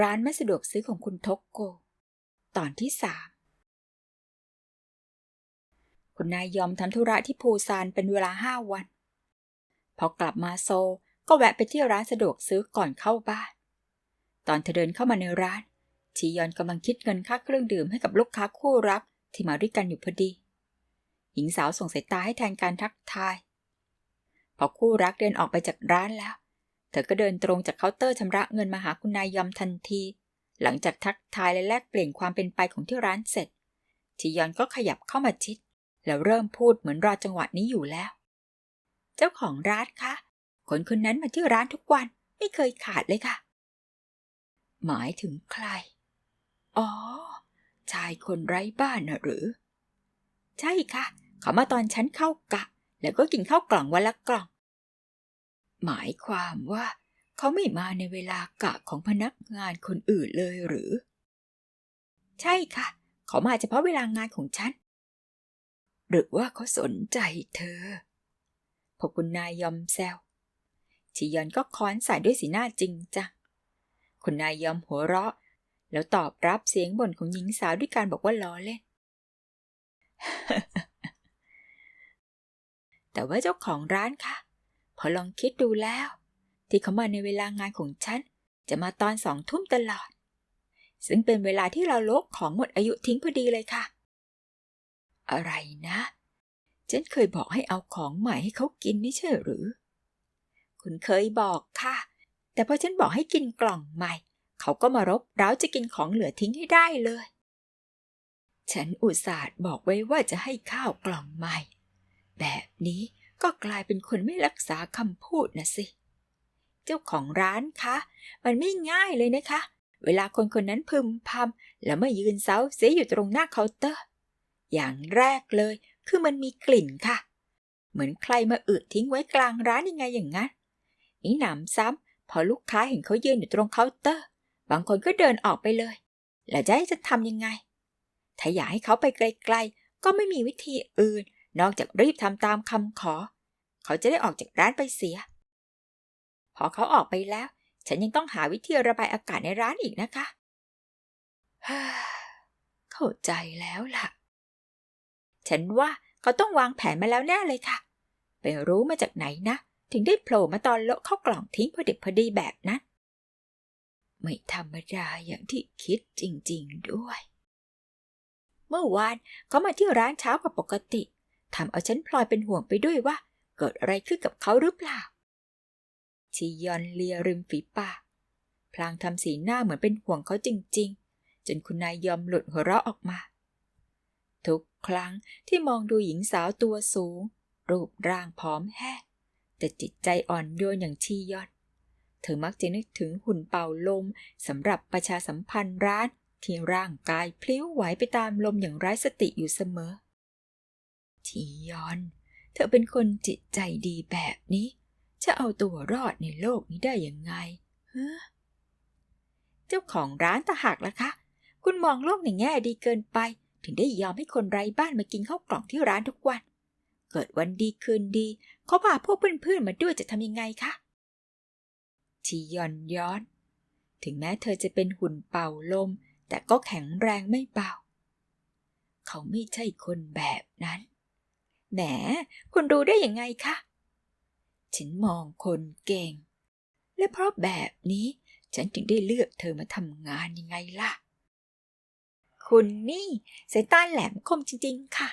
ร้านไม่สะดวกซื้อของคุณทกโก ตอนที่สามคุณนายยอมทำธุระที่ปูซานเป็นเวลาห้าวัน พอกลับมาโซก็แวะไปที่ร้านสะดวกซื้อก่อนเข้าบ้าน ตอนเธอเดินเข้ามาในร้านชียอนกำลังคิดเงินค่าเครื่องดื่มให้กับลูกค้าคู่รักที่มาด้วยกันอยู่พอดี หญิงสาวส่งสายตาให้แทนการทักทาย พอคู่รักเดินออกไปจากร้านแล้ว เธอก็เดินตรงจากเคาน์เตอร์ชำระเงินมาหาคุณนายยอมทันที หลังจากทักทายและแลกเปลี่ยนความเป็นไปของที่ร้านเสร็จชียอนก็ขยับเข้ามาชิด แล้วเริ่มพูดเหมือนรอจังหวะนี้อยู่แล้ว เจ้าของร้านคะคนคนนั้นมาที่ร้านทุกวันไม่เคยขาดเลยค่ะ หมายถึงใคร อ๋อ ชายคนไร้บ้านนะหรือ ใช่ค่ะ เขามาตอนฉันเข้ากะ แล้วก็กินข้าวกล่องวันละกล่อง หมายความว่าเขาไม่มาในเวลากะของพนักงานคนอื่นเลยหรือ ใช่ค่ะ เขามาเฉพาะเวลางานของฉัน หรือว่าเขาสนใจเธอ พอคุณนายยอมแซวชียอนก็ค้อนใส่ด้วยสีหน้าจริงจัง คุณนายยอมหัวเราะ แล้วตอบรับเสียงบ่นของหญิงสาวด้วยการบอกว่าล้อเล่น แต่ว่าเจ้าของร้านค่ะ พอลองคิดดูแล้ว ที่เขามาในเวลางานของฉัน จะมาตอนสองทุ่มตลอด ซึ่งเป็นเวลาที่เราลกของหมดอายุทิ้งพอดีเลยค่ะ อะไรนะ ฉันเคยบอกให้เอาของใหม่ให้เขากินไม่ใช่หรือ คุณเคยบอกค่ะ แต่พอฉันบอกให้กินกล่องใหม่ เขาก็มารบเร้าจะกินของเหลือทิ้งให้ได้เลย ฉันอุตส่าห์บอกไว้ว่าจะให้ข้าวกล่องใหม่ แบบนี้ ก็กลายเป็นคนไม่รักษาคำพูดนะสิ เจ้าของร้านคะ มันไม่ง่ายเลยนะคะ เวลาคนคนนั้นพึมพำแล้วมายืนเซาเสียอยู่ตรงหน้าเคาน์เตอร์ อย่างแรกเลยคือมันมีกลิ่นค่ะ เหมือนใครมาอึทิ้งไว้กลางร้านยังไงอย่างนั้นนี่หนำซ้ำพอลูกค้าเห็นเขายืนอยู่ตรงเคาน์เตอร์ บางคนก็เดินออกไปเลย แล้วจะให้จะทำยังไง ถ้าอยากให้เขาไปไกล ๆ ก็ไม่มีวิธีอื่น นอกจากรีบทำตามคำขอ เขาจะได้ออกจากร้านไปเสีย พอเขาออกไปแล้ว ฉันยังต้องหาวิธีระบายอากาศในร้านอีกนะคะเข้าใจแล้วล่ะ ฉันว่าเขาต้องวางแผนมาแล้วแน่เลยค่ะ ไปรู้มาจากไหนนะ ถึงได้โผล่มาตอนโละเข้ากล่องทิ้งพอดิบพอดีแบบนั้น ไม่ธรรมดาอย่างที่คิดจริง ๆด้วย เมื่อวานเขามาที่ร้านเช้ากว่าปกติ ทำเอาฉันพลอยเป็นห่วงไปด้วยว่า เกิดอะไรขึ้นกับเขาหรือเปล่าชียอนเลียริมฝีปากพลางทำสีหน้าเหมือนเป็นห่วงเขาจริง ๆ จนคุณนายยอมหลุดหัวเราะออกมา ทุกครั้งที่มองดูหญิงสาวตัวสูง รูปร่างผอมแห้งแต่จิตใจอ่อนโยนอย่างชียอน เธอมักจะนึกถึงหุ่นเป่าลมสำหรับประชาสัมพันธ์ร้านที่ร่างกายพลิ้วไหวไปตามลมอย่างไร้สติอยู่เสมอ ชียอน เธอเป็นคนจิตใจดีแบบนี้ จะเอาตัวรอดในโลกนี้ได้ยังไงเฮ้เจ้าของร้านตะหักล่ะคะ คุณมองโลกในแง่ดีเกินไป ถึงได้ยอมให้คนไร้บ้านมากินข้าวกล่องที่ร้านทุกวัน เกิดวันดีคืนดี เขาพาพวกเพื่อนๆมาด้วยจะทำยังไงคะชียอนย้อน ถึงแม้เธอจะเป็นหุ่นเป่าลม แต่ก็แข็งแรงไม่เบาเขาไม่ใช่คนแบบนั้น แหม คุณรู้ได้ยังไงคะ ฉันมองคนเก่ง และเพราะแบบนี้ฉันจึงได้เลือกเธอมาทำงานยังไงล่ะ คุณนี่สายตาแหลมคมจริงๆ ค่ะ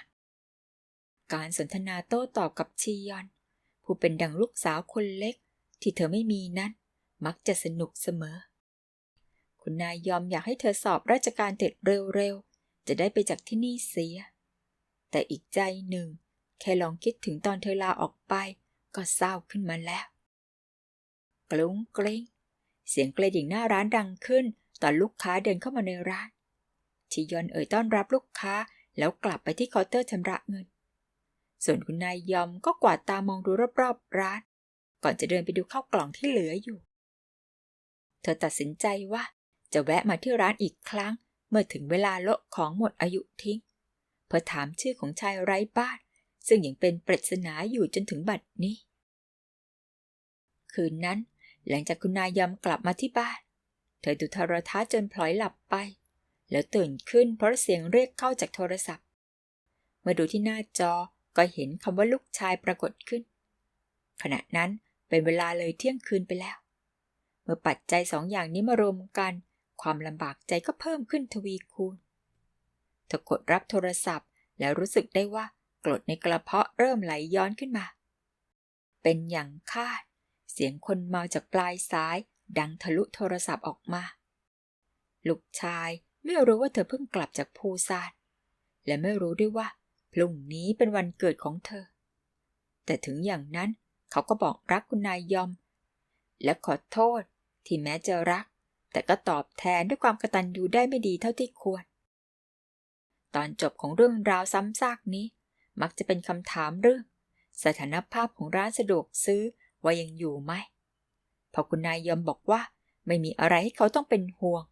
การสนทนาโต้ตอบกับชียอน ผู้เป็นดังลูกสาวคนเล็ก ที่เธอไม่มีนั้น มักจะสนุกเสมอ คุณนายยอมอยากให้เธอสอบราชการเสร็จเร็วๆ จะได้ไปจากที่นี่เสีย แต่อีกใจหนึ่ง แค่ลองคิดถึงตอนเธอลาออกไป ก็เศร้าขึ้นมาแล้ว กลุ้งเกรงเสียงกระดิ่งหน้าร้านดังขึ้น ตอนลูกค้าเดินเข้ามาในร้านชิยอนเอ่ยต้อนรับลูกค้าแล้วกลับไปที่เคาน์เตอร์ชำระเงิน ส่วนคุณนายยอมก็กวาดตามองดูรอบๆร้าน ก่อนจะเดินไปดูข้าวกล่องที่เหลืออยู่ เธอตัดสินใจว่าจะแวะมาที่ร้านอีกครั้ง เมื่อถึงเวลาโละของหมดอายุทิ้ง เพื่อถามชื่อของชายไร้บ้าน ซึ่งยังเป็นปริศนาอยู่จนถึงบัดนี้ คืนนั้น หลังจากคุณนายยอมกลับมาที่บ้าน เธอดูโทรทัศน์จนพลอยหลับไป แล้วตื่นขึ้นเพราะเสียงเรียกเข้าจากโทรศัพท์ เมื่อดูที่หน้าจอก็เห็นคำว่าลูกชายปรากฏขึ้น ขณะนั้นเป็นเวลาเลยเที่ยงคืนไปแล้ว เมื่อปัจจัยสองอย่างนี้มารวมกัน ความลำบากใจก็เพิ่มขึ้นทวีคูณเธอกดรับโทรศัพท์แล้วรู้สึกได้ว่า กรดในกระเพาะเริ่มไหลย้อนขึ้นมา เป็นอย่างคาด เสียงคนเมาจากปลายซ้ายดังทะลุโทรศัพท์ออกมา ลูกชายไม่รู้ว่าเธอเพิ่งกลับจากภูซานและไม่รู้ด้วยว่าพรุ่งนี้เป็นวันเกิดของเธอ แต่ถึงอย่างนั้นเขาก็บอกรักคุณนายยอม และขอโทษที่แม้จะรัก แต่ก็ตอบแทนด้วยความกระตัญญูได้ไม่ดีเท่าที่ควร ตอนจบของเรื่องราวซ้ำซากนี้ มักจะเป็นคำถามเรื่อง สถานภาพของร้านสะดวกซื้อว่ายังอยู่ไหม พอคุณนายยอมบอกว่าไม่มีอะไรให้เขาต้องเป็นห่วง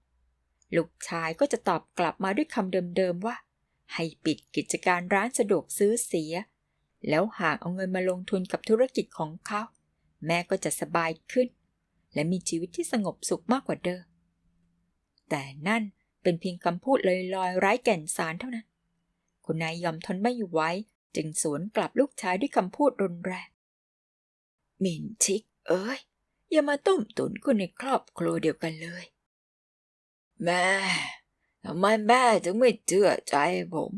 ลูกชายก็จะตอบกลับมาด้วยคำเดิมๆว่า ให้ปิดกิจการร้านสะดวกซื้อเสีย แล้วหากเอาเงินมาลงทุนกับธุรกิจของเขา แม่ก็จะสบายขึ้น และมีชีวิตที่สงบสุขมากกว่าเดิม แต่นั่นเป็นเพียงคำพูดลอยๆ ไร้แก่นสารเท่านั้น คุณนายยอมทนไม่ไหว จึงสวนกลับลูกชายด้วยคำพูดรุนแรงหมินชิก เอ้ย อย่ามาต้มตุนคนในครอบครัวเดียวกันเลย แม่ทำไมแม่ถึงไม่เชื่อใจผม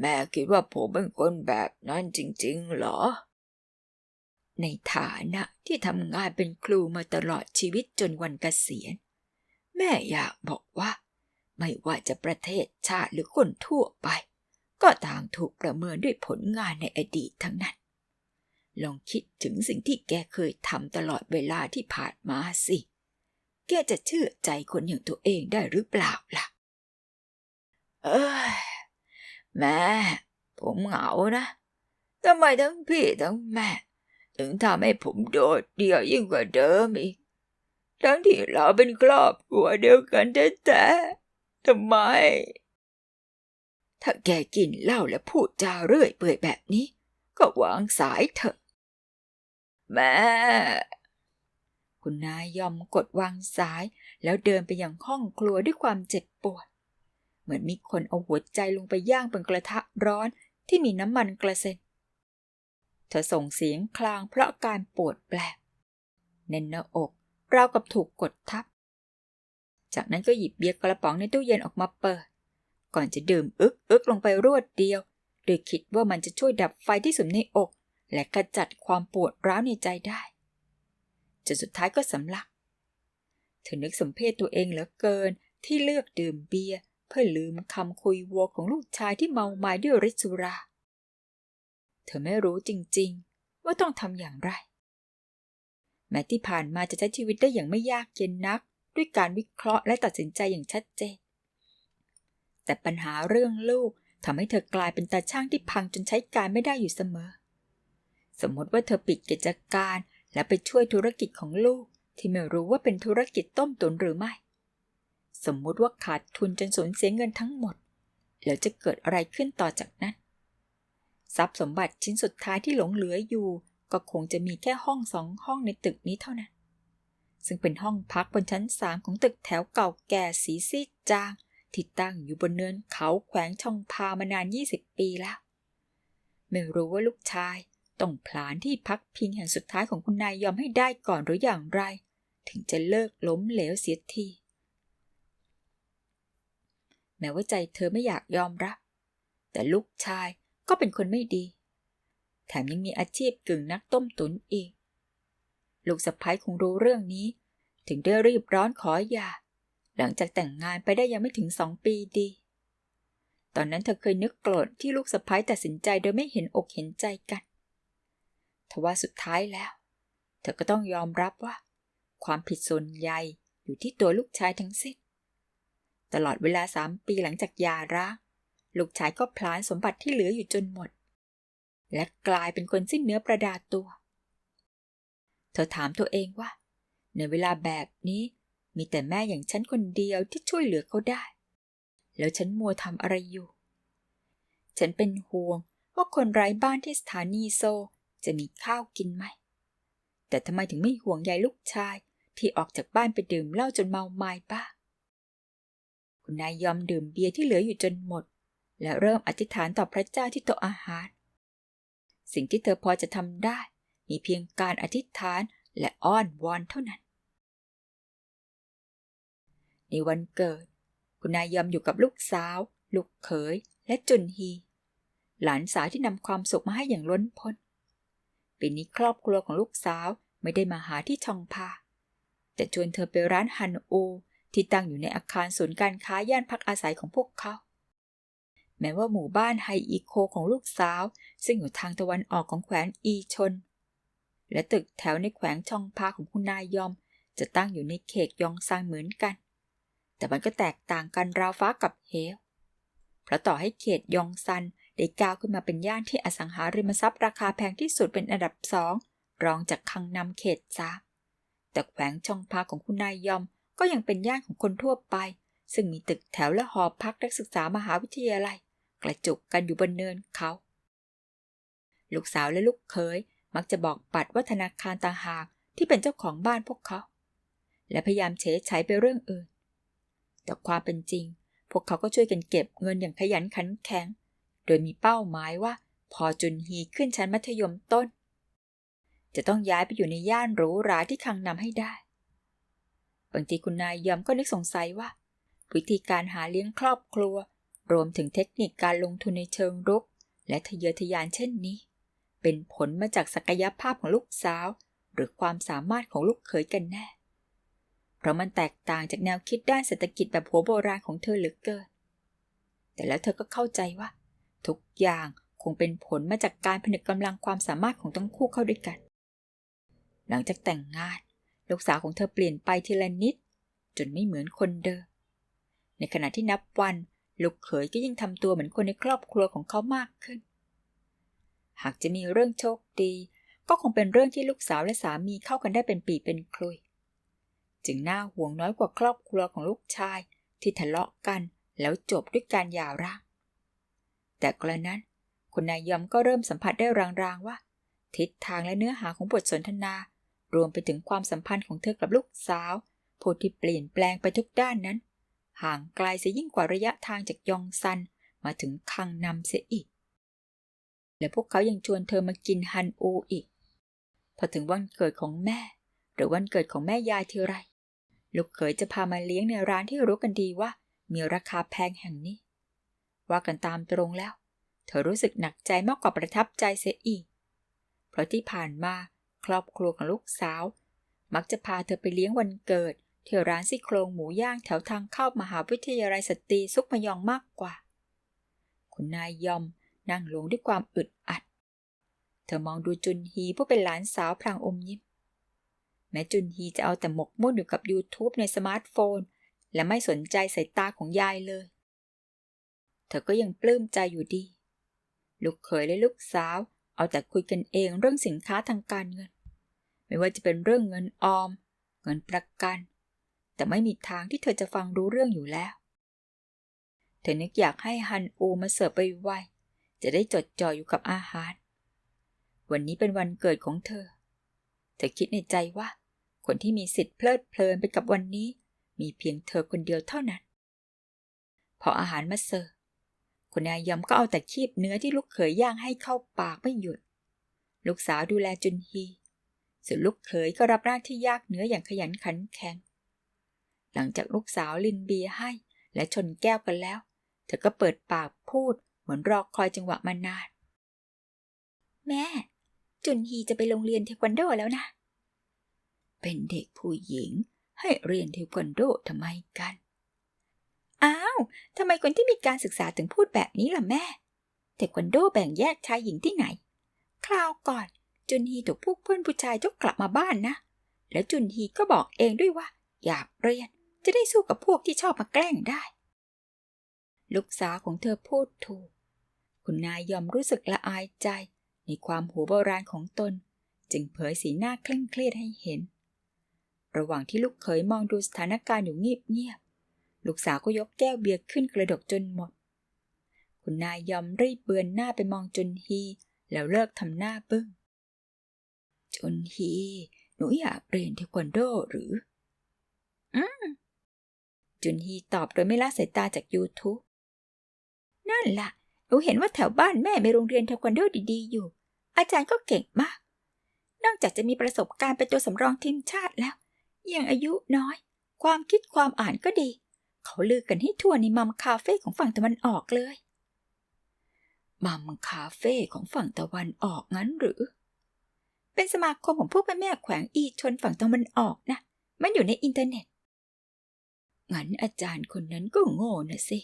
แม่คิดว่าผมเป็นคนแบบนั้นจริงๆหรอ ในฐานะที่ทำงานเป็นครูมาตลอดชีวิตจนวันเกษียณ แม่อยากบอกว่า ไม่ว่าจะประเทศชาติหรือคนทั่วไป ก็ตาง ถูกประเมินด้วยผลงานในอดีตทั้งนั้น ลองคิดถึงสิ่งที่แกเคยทำตลอดเวลาที่ผ่านมาสิ แกจะเชื่อใจคนอย่างตัวเองได้หรือเปล่าล่ะ เอ้ยแม่ ผมเหงานะทำไมทั้งพี่ทั้งแม่ ถึงทำให้ผมโดดเดี่ยวยิ่งกว่าเดิมอีก ทั้งที่เราเป็นครอบครัวเดียวกันแท้ๆทำไม ถ้าแกกินเหล้าและพูดจาเรื่อยเปื่อยแบบนี้ ก็วางสายเถอะ แม่ คุณนายยอมกดวางสาย แล้วเดินไปยังห้องครัวด้วยความเจ็บปวด เหมือนมีคนเอาหัวใจลงไปย่างบนกระทะร้อนที่มีน้ำมันกระเซ็น เธอส่งเสียงคลางเพราะการปวดแปลกแน่นหน้าอกราวกับถูกกดทับ จากนั้นก็หยิบเบียร์กระป๋องในตู้เย็นออกมาเปิด ก่อนจะดื่มอึกอึกลงไปรวดเดียวโดยคิดว่ามันจะช่วยดับไฟที่สุมในอก และขจัดความปวดร้าวในใจได้จนสุดท้ายก็สำลักเธอนึกสมเพศตัวเองเหลือเกินที่เลือกดื่มเบียร์เพื่อลืมคำคุยวัวของลูกชายที่เมาไม้ด้วยฤทธิ์สุรา เธอไม่รู้จริงๆ ว่าต้องทำอย่างไร แม้ที่ผ่านมาจะใช้ชีวิตได้อย่างไม่ยากเย็นนัก ด้วยการวิเคราะห์และตัดสินใจอย่างชัดเจน แต่ปัญหาเรื่องลูกทำให้เธอกลายเป็นตาช่างที่พังจนใช้การไม่ได้อยู่เสมอ สมมติว่าเธอปิดกิจการ และไปช่วยธุรกิจของลูก ที่ไม่รู้ว่าเป็นธุรกิจต้มตุนหรือไม่ สมมุติว่าขาดทุนจนสูญเสียเงินทั้งหมด แล้วจะเกิดอะไรขึ้นต่อจากนั้น ทรัพย์สมบัติชิ้นสุดท้ายที่หลงเหลืออยู่ ก็คงจะมีแค่ห้องสองห้องในตึกนี้เท่านั้น ซึ่งเป็นห้องพักบนชั้นสามของตึกแถวเก่าแก่สีซีดจาง ที่ตั้งอยู่บนเนินเขาแขวงช่องพามานาน 20 ปีแล้ว ไม่รู้ว่าลูกชายต้องผลานที่พักพิงแห่งสุดท้ายของคุณนายยอมให้ได้ก่อนหรืออย่างไร ถึงจะเลิกล้มเหลวเสียที แม้ว่าใจเธอไม่อยากยอมรับ แต่ลูกชายก็เป็นคนไม่ดี แถมยังมีอาชีพกึ่งนักต้มตุ๋นอีก ลูกสะพ้ายคงรู้เรื่องนี้ ถึงได้รีบร้อนขอหย่า หลังจากแต่งงานไปได้ยังไม่ถึงสองปีดี ตอนนั้นเธอเคยนึกโกรธที่ลูกสะพ้ายตัดสินใจโดยไม่เห็นอกเห็นใจกันทว่าสุดท้ายแล้ว เธอก็ต้องยอมรับว่า ความผิดส่วนใหญ่อยู่ที่ตัวลูกชายทั้งสิ้น ตลอดเวลาสามปีหลังจากหย่าร้างลูกชายก็พลานสมบัติที่เหลืออยู่จนหมด และกลายเป็นคนสิ้นเนื้อประดาตัว เธอถามตัวเองว่า ในเวลาแบบนี้ มีแต่แม่อย่างฉันคนเดียวที่ช่วยเหลือเขาได้ แล้วฉันมัวทำอะไรอยู่ ฉันเป็นห่วงว่าคนไร้บ้านที่สถานีโซจะมีข้าวกินไหม แต่ทำไมถึงไม่ห่วงใยลูกชายที่ออกจากบ้านไปดื่มเหล้าจนเมาไม้บ้าคุณนายยอมดื่มเบียร์ที่เหลืออยู่จนหมด และเริ่มอธิษฐานต่อพระเจ้าที่โต๊ะอาหาร สิ่งที่เธอพอจะทำได้ มีเพียงการอธิษฐานและอ้อนวอนเท่านั้น ในวันเกิด คุณนายยอมอยู่กับลูกสาว ลูกเขย และจุนฮี หลานสาวที่นำความสุขมาให้อย่างล้นพ้น ปีนี้ครอบครัวของลูกสาวไม่ได้มาหาที่ชองพา แต่ชวนเธอไปร้านฮันโอที่ตั้งอยู่ในอาคารศูนย์การค้าย่านพักอาศัยของพวกเขา แม้ว่าหมู่บ้านไฮอีโคของลูกสาว ซึ่งอยู่ทางตะวันออกของแขวงอีชน และตึกแถวในแขวงชองพาของคุณนายยอม จะตั้งอยู่ในเขตยองซางเหมือนกัน แต่มันก็แตกต่างกันราวฟ้ากับเหว เพราะต่อให้เขตยองซันได้ก้าวขึ้นมาเป็นย่านที่อสังหาริมทรัพย์ราคาแพงที่สุดเป็นอันดับสองรองจากคังนำเขตสามแต่แขวงชองพาของคุณนายยอมก็ยังเป็นย่านของคนทั่วไป ซึ่งมีตึกแถวและหอพักนักศึกษามหาวิทยาลัย กระจุกกันอยู่บนเนินเขา ลูกสาวและลูกเขยมักจะบอกปัดว่าธนาคารต่างหากที่เป็นเจ้าของบ้านพวกเขา และพยายามเฉยใช้ไปเรื่องอื่น แต่ความเป็นจริง พวกเขาก็ช่วยกันเก็บเงินอย่างขยันขันแข็ง โดยมีเป้าหมายว่าพอจุนฮีขึ้นชั้นมัธยมต้น จะต้องย้ายไปอยู่ในย่านหรูหราที่คังนำให้ได้ บางทีคุณนายยอมก็นึกสงสัยว่า วิธีการหาเลี้ยงครอบครัว รวมถึงเทคนิคการลงทุนในเชิงรุก และทะเยอทะยานเช่นนี้ เป็นผลมาจากศักยภาพของลูกสาว หรือความสามารถของลูกเขยกันแน่ เพราะมันแตกต่างจากแนวคิดด้านเศรษฐกิจแบบหัวโบราณของเธอเหลือเกิน แต่แล้วเธอก็เข้าใจว่า ทุกอย่างคงเป็นผลมาจากการผนึกกำลังความสามารถของทั้งคู่เข้าด้วยกัน หลังจากแต่งงาน ลูกสาวของเธอเปลี่ยนไปทีละนิด จนไม่เหมือนคนเดิม ในขณะที่นับวัน ลูกเขยก็ยิ่งทำตัวเหมือนคนในครอบครัวของเขามากขึ้น หากจะมีเรื่องโชคดี ก็คงเป็นเรื่องที่ลูกสาวและสามีเข้ากันได้เป็นปีเป็นคลุย จึงน่าห่วงน้อยกว่าครอบครัวของลูกชาย ที่ทะเลาะกันแล้วจบด้วยการหย่าร้างแต่กระนั้นคุณนายยอมก็เริ่มสัมผัสได้รางๆว่า ทิศทางและเนื้อหาของบทสนทนา รวมไปถึงความสัมพันธ์ของเธอกับลูกสาวผู้ที่เปลี่ยนแปลงไปทุกด้านนั้น ห่างไกลเสียยิ่งกว่าระยะทางจากยองซันมาถึงคังนำเสียอีก และพวกเขายังชวนเธอมากินฮันอูอีก พอถึงวันเกิดของแม่ หรือวันเกิดของแม่ยายทีไร ลูกเขยจะพามาเลี้ยงในร้านที่รู้กันดีว่า มีราคาแพงแห่งนี้ ว่ากันตามตรงแล้ว เธอรู้สึกหนักใจมากกว่าประทับใจเสียอีก เพราะที่ผ่านมาครอบครัวของลูกสาว มักจะพาเธอไปเลี้ยงวันเกิดที่ร้านซี่โครงหมูย่างแถวทางเข้ามหาวิทยาลัยสตรีซุกมยองมากกว่า คุณนายยอมนั่งลงด้วยความอึดอัด เธอมองดูจุนฮีผู้เป็นหลานสาวพลางอมยิ้ม แม้จุนฮีจะเอาแต่หมกมุ่นอยู่กับ YouTube ในสมาร์ทโฟน และไม่สนใจสายตาของยายเลย เธอก็ยังปลื้มใจอยู่ดี ลูกเขยและลูกสาว เอาแต่คุยกันเองเรื่องสินค้าทางการเงิน ไม่ว่าจะเป็นเรื่องเงินออม เงินประกัน แต่ไม่มีทางที่เธอจะฟังรู้เรื่องอยู่แล้ว เธอนึกอยากให้ฮันอูมาเสิร์ฟไปไวจะได้จดจ่ออยู่กับอาหาร วันนี้เป็นวันเกิดของเธอ เธอคิดในใจว่า คนที่มีสิทธิ์เพลิดเพลินไปกับวันนี้ มีเพียงเธอคนเดียวเท่านั้น พออาหารมาเสิร์ฟคุณนายยำก็เอาแต่คีบเนื้อที่ลูกเขยย่างให้เข้าปากไม่หยุด ลูกสาวดูแลจุนฮีส่วนลูกเขยก็รับหน้าที่ยากเนื้ออย่างขยันขันแข็ง หลังจากลูกสาวลินเบียให้ และชนแก้วกันแล้ว เธอก็เปิดปากพูดเหมือนรอคอยจังหวะมานาน แม่ จุนฮีจะไปโรงเรียนเทควันโดแล้วนะ เป็นเด็กผู้หญิง ให้เรียนเทควันโดทำไมกัน อ้าวทำไมคนที่มีการศึกษาถึงพูดแบบนี้ล่ะแม่ เทควันโดแบ่งแยกชายหญิงที่ไหน คราวก่อน จุนฮีถูกพวกเพื่อนผู้ชายยกกลับมาบ้านนะ แล้วจุนฮีก็บอกเองด้วยว่า อยากเรียนจะได้สู้กับพวกที่ชอบมาแกล้งได้ ลูกสาวของเธอพูดถูก คุณนายยอมรู้สึกละอายใจในความหัวโบราณของตน จึงเผยสีหน้าเคร่งเครียดให้เห็น ระหว่างที่ลูกเขยมองดูสถานการณ์อยู่เงียบๆลูกสาวก็ยกแก้วเบียร์ขึ้นกระดกจนหมด คุณนายยอมรีบเบือนหน้าไปมองจุนฮี แล้วเลิกทำหน้าบึ้งจุนฮี หนูอยากเรียนเทควันโดหรือ อืมจุนฮีตอบโดยไม่ละสายตาจาก YouTube นั่นล่ะ หนูเห็นว่าแถวบ้านแม่มีโรงเรียนเทควันโดดีๆอยู่ อาจารย์ก็เก่งมาก นอกจากจะมีประสบการณ์เป็นตัวสำรองทีมชาติแล้ว ยังอายุน้อย ความคิดความอ่านก็ดี เขาลือกันให้ทั่วในมัมคาเฟ่ของฝั่งตะวันออกเลย มัมคาเฟ่ของฝั่งตะวันออกงั้นหรือ เป็นสมาคมของพวกแม่แม่แขวงอีชนฝั่งตะวันออกนะ มันอยู่ในอินเทอร์เน็ต งั้นอาจารย์คนนั้นก็โง่นะสิ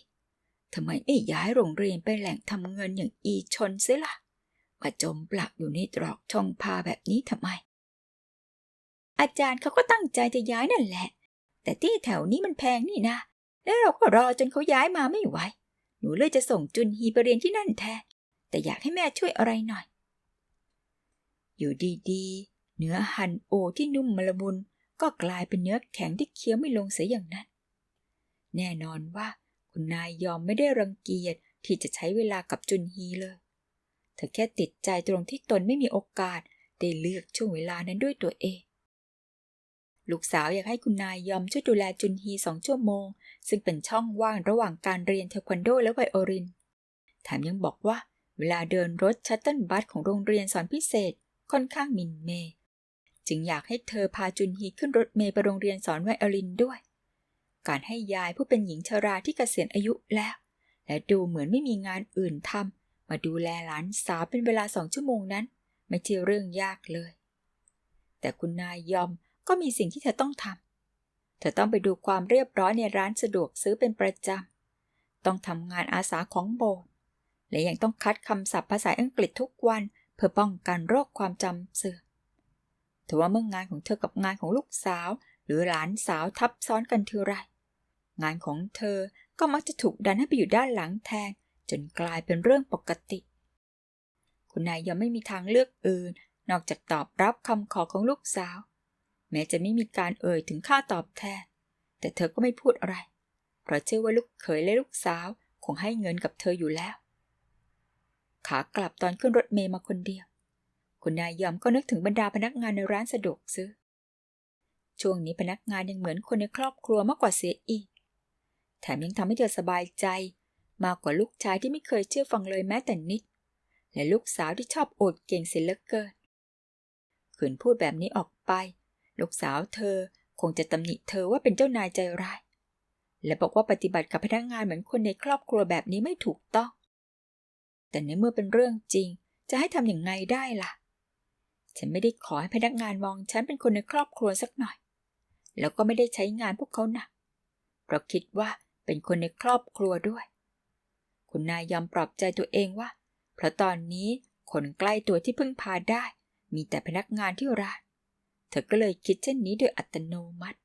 ทำไมไม่ย้ายโรงเรียนไปแหล่งทำเงินอย่างอีชนเสียล่ะมาจมปลักอยู่ในตรอกช่องพาแบบนี้ทำไม อาจารย์เขาก็ตั้งใจจะย้ายนั่นแหละ แต่ที่แถวนี้มันแพงนี่นะ แล้วเราก็รอจนเขาย้ายมาไม่ไหว หนูเลยจะส่งจุนฮีไปเรียนที่นั่นแทน แต่อยากให้แม่ช่วยอะไรหน่อย อยู่ดีๆ เนื้อฮันโอที่นุ่มมละมุนก็กลายเป็นเนื้อแข็งที่เคี้ยวไม่ลงเสียอย่างนั้น แน่นอนว่าคุณนายยอมไม่ได้รังเกียจที่จะใช้เวลากับจุนฮีเลย เธอแค่ติดใจตรงที่ตนไม่มีโอกาส ได้เลือกช่วงเวลานั้นด้วยตัวเอง ลูกสาวอยากให้คุณนายยอมช่วยดูแลจุนฮีสองชั่วโมง ซึ่งเป็นช่องว่างระหว่างการเรียนเทควันโดและไวโอลิน แถมยังบอกว่า เวลาเดินรถชัตเติลบัสของโรงเรียนสอนพิเศษค่อนข้างมินเม จึงอยากให้เธอพาจุนฮีขึ้นรถเมย์ไปโรงเรียนสอนไวโอลินด้วย การให้ยายผู้เป็นหญิงชราที่เกษียณอายุแล้ว และดูเหมือนไม่มีงานอื่นทำมาดูแลหลานสาวเป็นเวลาสองชั่วโมงนั้น ไม่ใช่เรื่องยากเลย แต่คุณนายยอม ก็มีสิ่งที่เธอต้องทำ เธอต้องไปดูความเรียบร้อยในร้านสะดวกซื้อเป็นประจำ ต้องทำงานอาสาของโบสถ์ และยังต้องคัดคำศัพท์ภาษาอังกฤษทุกวันเพื่อป้องกันโรคความจำเสื่อมแต่ว่าเมื่องานของเธอกับงานของลูกสาว หรือหลานสาวทับซ้อนกันทีไร งานของเธอก็มักจะถูกดันให้ไปอยู่ด้านหลังแทนจนกลายเป็นเรื่องปกติ คุณนายยังไม่มีทางเลือกอื่น นอกจากตอบรับคำขอของลูกสาว แม้จะไม่มีการเอ่ยถึงค่าตอบแทน แต่เธอก็ไม่พูดอะไร เพราะเชื่อว่าลูกเขยและลูกสาวคงให้เงินกับเธออยู่แล้ว ขากลับตอนขึ้นรถเมย์มาคนเดียว คุณนายยอมก็นึกถึงบรรดาพนักงานในร้านสะดวกซื้อ ช่วงนี้พนักงานยังเหมือนคนในครอบครัวมากกว่าเสียอีก แถมยังทำให้เธอสบายใจ มากกว่าลูกชายที่ไม่เคยเชื่อฟังเลยแม้แต่นิด และลูกสาวที่ชอบโอดเก่งเสียเหลือเกินขืนพูดแบบนี้ออกไป ลูกสาวเธอคงจะตำหนิเธอว่าเป็นเจ้านายใจร้าย และบอกว่าปฏิบัติกับพนักงานเหมือนคนในครอบครัวแบบนี้ไม่ถูกต้อง แต่ในเมื่อเป็นเรื่องจริงจะให้ทำอย่างไงได้ล่ะ ฉันไม่ได้ขอให้พนักงานมองฉันเป็นคนในครอบครัวสักหน่อย แล้วก็ไม่ได้ใช้งานพวกเขาหนักเพราะคิดว่าเป็นคนในครอบครัวด้วย คุณนายยอมปลอบใจตัวเองว่า เพราะตอนนี้คนใกล้ตัวที่พึ่งพาได้ มีแต่พนักงานที่ร้าน เธอก็เลยคิดเช่นนี้โดยอัตโนมัติ